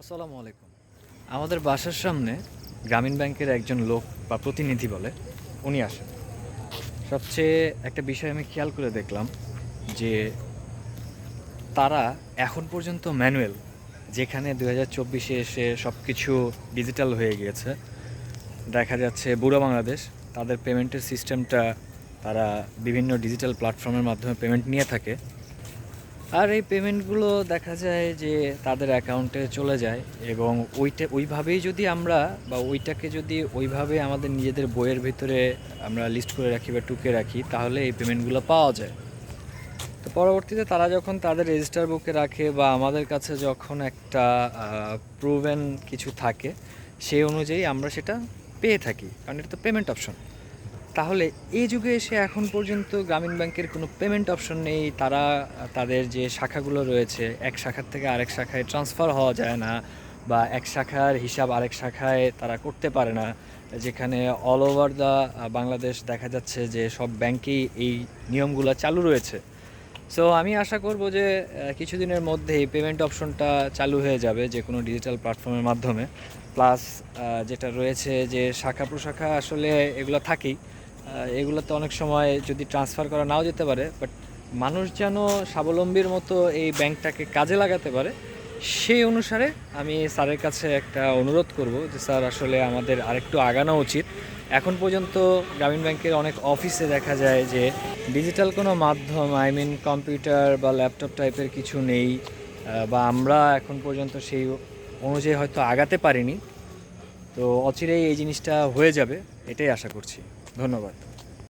আসসালামু আলাইকুম। আমাদের বাসার সামনে গ্রামীণ ব্যাংকের একজন লোক বা প্রতিনিধি বলে, উনি আসেন। সবচেয়ে একটা বিষয় আমি খেয়াল করে দেখলাম যে তারা এখন পর্যন্ত ম্যানুয়াল, যেখানে দু হাজার চব্বিশে এসে সব কিছু ডিজিটাল হয়ে গিয়েছে। দেখা যাচ্ছে বুড়ো বাংলাদেশ, তাদের পেমেন্টের সিস্টেমটা তারা বিভিন্ন ডিজিটাল প্ল্যাটফর্মের মাধ্যমে পেমেন্ট নিয়ে থাকে। আর এই পেমেন্টগুলো দেখা যায় যে তাদের অ্যাকাউন্টে চলে যায় এবং ওইটা, ওইভাবেই যদি আমরা বা ওইটাকে যদি ওইভাবে আমাদের নিজেদের বইয়ের ভিতরে আমরা লিস্ট করে রাখি বা টুকে রাখি, তাহলে এই পেমেন্টগুলো পাওয়া যায়। তো পরবর্তীতে তারা যখন তাদের রেজিস্টার বুকে রাখে বা আমাদের কাছে যখন একটা প্রুভেন কিছু থাকে, সেই অনুযায়ী আমরা সেটা পেয়ে থাকি, কারণ এটা তো পেমেন্ট অপশন তাহলে এই যুগে এসে এখন পর্যন্ত গ্রামীণ ব্যাংকের কোনো পেমেন্ট অপশন নেই, তারা, তাদের যে শাখাগুলো রয়েছে, এক শাখার থেকে আরেক শাখায় ট্রান্সফার হওয়া যায় না বা এক শাখার হিসাব আরেক শাখায় তারা করতে পারে না। যেখানে অল ওভার দ্য বাংলাদেশ দেখা যাচ্ছে যে সব ব্যাংকেই এই নিয়মগুলো চালু রয়েছে। সো আমি আশা করব যে কিছুদিনের মধ্যেই পেমেন্ট অপশনটা চালু হয়ে যাবে যে কোনো ডিজিটাল প্ল্যাটফর্মের মাধ্যমে। প্লাস যেটা রয়েছে যে শাখা প্রশাখা আসলে এগুলো থাকেই। এগুলোতে অনেক সময় যদি ট্রান্সফার করা নাও যেতে পারে বাট মানুষ যেন স্বাবলম্বীর মতো এই ব্যাংকটাকে কাজে লাগাতে পারে, সেই অনুসারে আমি স্যারের কাছে একটা অনুরোধ করব যে স্যার, আসলে আমাদের আরেকটু আগানো উচিত। এখন পর্যন্ত গ্রামীণ ব্যাংকের অনেক অফিসে দেখা যায় যে ডিজিটাল কোনো মাধ্যম আই মিন কম্পিউটার বা ল্যাপটপ টাইপের কিছু নেই বা আমরা এখন পর্যন্ত সেই অনুযায়ী হয়তো আগাতে পারিনি। তো অচিরেই এই জিনিসটা হয়ে যাবে, এটাই আশা করছি। ধন্যবাদ।